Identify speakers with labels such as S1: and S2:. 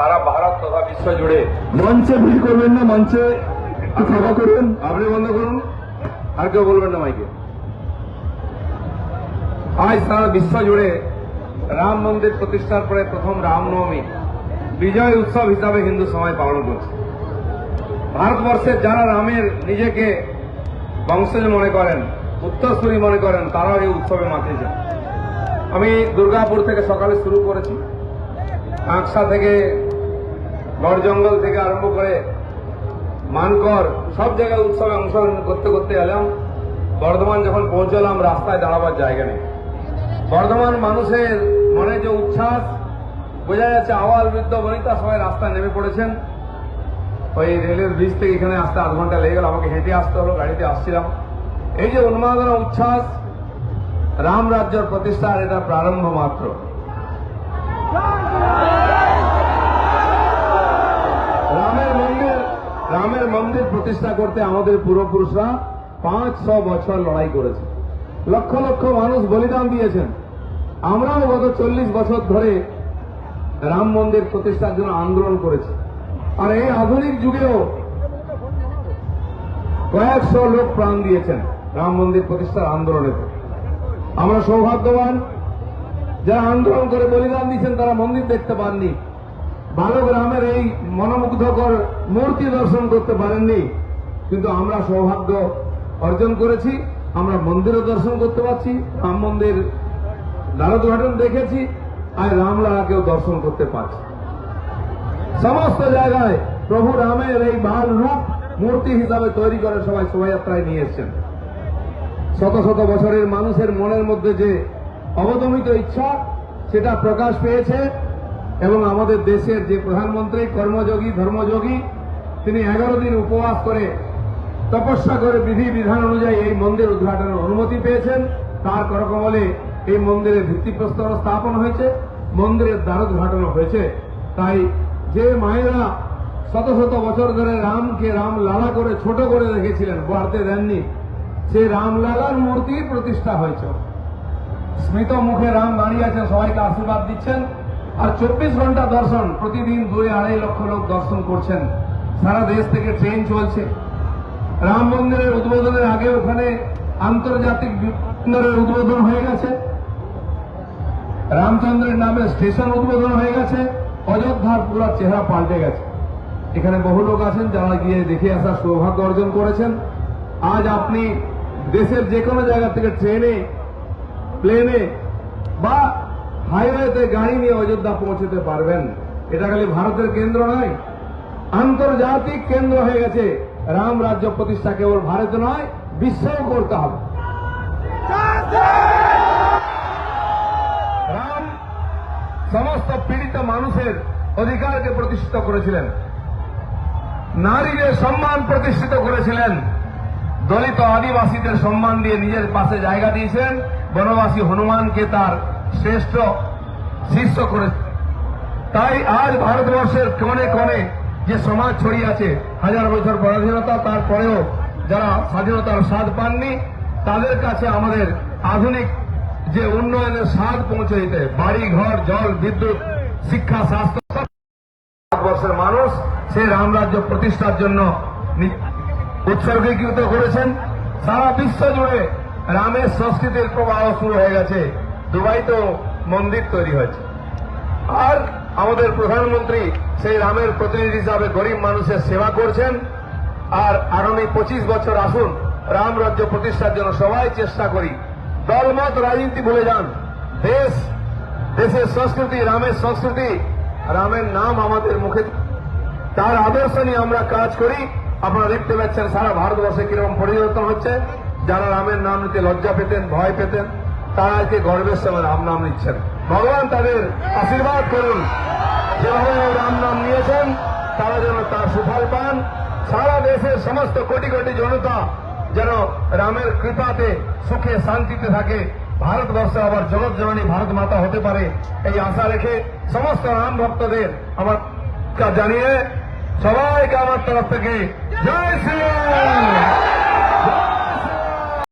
S1: সারা ভারত তথা বিশ্ব জুড়ে।
S2: মঞ্চে ভিড় করবেন না মঞ্চে একটু ফাঁকা করবেন
S1: আপনি বন্ধ করুন। আর কেউ বলবেন না মাইকে। আজ সারা বিশ্ব জুড়ে রাম মন্দির প্রতিষ্ঠার পরে প্রথম রামনবমী। বিজয় উৎসব হিসাবে হিন্দু সমাজ পালন করছে। ভারতবর্ষের যারা রামের নিজেকে বংশজ মনে করেন উত্তরসূরি মনে করেন তারাও এই উৎসবে মাতিয়েছে আমি দুর্গাপুর থেকে সকালে শুরু করেছি। কাঁকসা থেকে গড় জঙ্গল থেকে আরম্ভ করে মানকর সব জায়গায় উৎসবে অংশগ্রহণ করতে করতে এলাম। বর্ধমান যখন পৌঁছলাম, রাস্তায় দাঁড়াবার জায়গা নেই। বর্ধমান মানুষের মনে যে উচ্ছ্বাস, বোঝা যাচ্ছে আওয়াল বৃদ্ধ বনিতা সবাই রাস্তায় নেমে পড়েছেন। ওই রেলের ব্রিজ থেকে এখানে আসতে আধ ঘণ্টা লেগে গেল, আমাকে হেঁটে আসতে হলো, গাড়িতে আসছিলাম। এই যে উন্মাদনা, উচ্ছ্বাস, রাম রাজ্যের প্রতিষ্ঠার এটা প্রারম্ভ মাত্র। রামের মন্দির প্রতিষ্ঠা করতে আমাদের পূর্বপুরুষরা পাঁচশো বছর লড়াই করেছে। লক্ষ লক্ষ মানুষ বলিদান দিয়েছেন। আমরাও গত চল্লিশ বছর ধরে রাম মন্দির প্রতিষ্ঠার জন্য আন্দোলন করেছি। আর এই আধুনিক যুগেও কয়েকশো লোক প্রাণ দিয়েছেন রাম মন্দির প্রতিষ্ঠার আন্দোলনে। আমরা সৌভাগ্যবান, যারা আন্দোলন করে বলিদান দিয়েছেন তারা মন্দির দেখতে পাননি। বালক রামের এই মনোমুগ্ধকর মূর্তি দর্শন করতে পারেননি, কিন্তু আমরা সৌভাগ্য অর্জন করেছি, আমরা মন্দিরও দর্শন করতে পারছি, রাম মন্দির দ্বারোদ্ঘাটন দেখেছি, আর রামলালাকেও দর্শন করতে পারছি। সমস্ত জায়গায় প্রভু রামের এই বাল রূপ মূর্তি হিসাবে তৈরি করে সবাই শোভাযাত্রায় নিয়ে এসছেন। শত শত বছরের মানুষের মনের মধ্যে যে অবদমিত ইচ্ছা, সেটা প্রকাশ পেয়েছে। এবং আমাদের দেশের যে প্রধানমন্ত্রী, কর্মযোগী, ধর্মযোগী, তিনি এগারো দিন উপবাস করে তপস্যা করে বিধি বিধান অনুযায়ী এই মন্দির উদ্ঘাটনের অনুমতি পেয়েছেন। তার করকমলে এই মন্দিরের ভিত্তিপ্রস্তর স্থাপন হয়েছে, মন্দিরের দ্বারোদ্ঘাটন হয়েছে। তাই যে মায়েরা শত শত বছর ধরে রামকে রাম লালা করে ছোট করে রেখেছিলেন, বাড়তে দেননি, সেই রামলালার মূর্তি প্রতিষ্ঠা হয়েছে। স্মৃত মুখে রাম দাঁড়িয়ে আছেন, সবাইকে আশীর্বাদ দিচ্ছেন। আর চব্বিশ ঘণ্টা দর্শন, প্রতিদিন দুই আড়াই লক্ষ লোক দর্শন করছেন। সারা দেশ থেকে ট্রেন চলছে। রাম মন্দিরের উদ্বোধনের আগে ওখানে আন্তর্জাতিক বিমানবন্দরের উদ্বোধন হয়ে গেছে। রামচন্দ্রের নামে স্টেশন উদ্বোধন হয়ে গেছে। অযোধ্যার পুরো চেহারা পাল্টে গেছে। এখানে বহু লোক আছেন যারা গিয়ে দেখে আসার সৌভাগ্য অর্জন করেছেন। আজ আপনি দেশের যে কোনো জায়গা থেকে ট্রেনে প্লেনে বা হাইওয়েতে গাড়ি নিয়ে অযোধ্যা পৌঁছতে পারবেন এটা খালি ভারতের কেন্দ্র নয়, আন্তর্জাতিক কেন্দ্র হয়ে গেছে। রাম রাজ্য প্রতিষ্ঠা কেবল ভারত নয়, বিশ্বেও করতে হবে। রাম সমস্ত পীড়িত মানুষের অধিকারকে প্রতিষ্ঠিত করেছিলেন। নারীদের সম্মান প্রতিষ্ঠিত করেছিলেন। দলিত আদিবাসীদের সম্মান দিয়ে নিজের পাশে জায়গা দিয়েছেন বনবাসী হনুমানকে তার শ্রেষ্ঠ শিষ্য করেছে। তাই আজ ভারতবর্ষের কোণে কোণে যে সমাজ ছড়িয়ে আছে, হাজার বছর পরাধীনতা, তারপরেও যারা স্বাধীনতার স্বাদ পাননি, তাদের কাছে আমাদের আধুনিক যে উন্নয়নের স্বাদ পৌঁছে দিতে, বাড়ি, ঘর, জল, বিদ্যুৎ, শিক্ষা, স্বাস্থ্য ভারতবর্ষের মানুষ সেই রামরাজ্য প্রতিষ্ঠার জন্য উৎসর্গীকৃত করেছেন। সারা বিশ্ব জুড়ে রামের সংস্কৃতির প্রবাহ শুরু হয়ে গেছে। দুবাইতেও মন্দির তৈরি হয়েছে। আর আমাদের প্রধানমন্ত্রী সেই রামের প্রতিনিধি হিসাবে গরিব মানুষের সেবা করছেন। আর আগামী পঁচিশ বছর আসুন, রাম রাজ্য প্রতিষ্ঠার জন্য সবাই চেষ্টা করি। দলমত রাজনীতি ভুলে যান। দেশ, দেশের সংস্কৃতি, রামের সংস্কৃতি, রামের নাম আমাদের মুখে তার আদর্শ নিয়ে আমরা কাজ করি। আপনারা দেখতে পাচ্ছেন সারা ভারতবর্ষে কীরকম পরিবর্তন হচ্ছে। যারা রামের নাম নিতে লজ্জা পেতেন, ভয় পেতেন তারা আজকে গর্বের সঙ্গে রাম নাম নিচ্ছেন। ভগবান তাদের আশীর্বাদ করুন। যেভাবে রাম নাম নিয়েছেন, তারা যেন তার সুফল পান। সারা দেশের সমস্ত কোটি কোটি জনতা যেন রামের কৃপাতে সুখে, শান্তিতে থাকে। ভারতবর্ষ আবার জগৎ জননী ভারত মাতা হতে পারে এই আশা রেখে সমস্ত রাম ভক্তদের আমার জানিয়ে সবাইকে আমার তরফ থেকে জয় শ্রী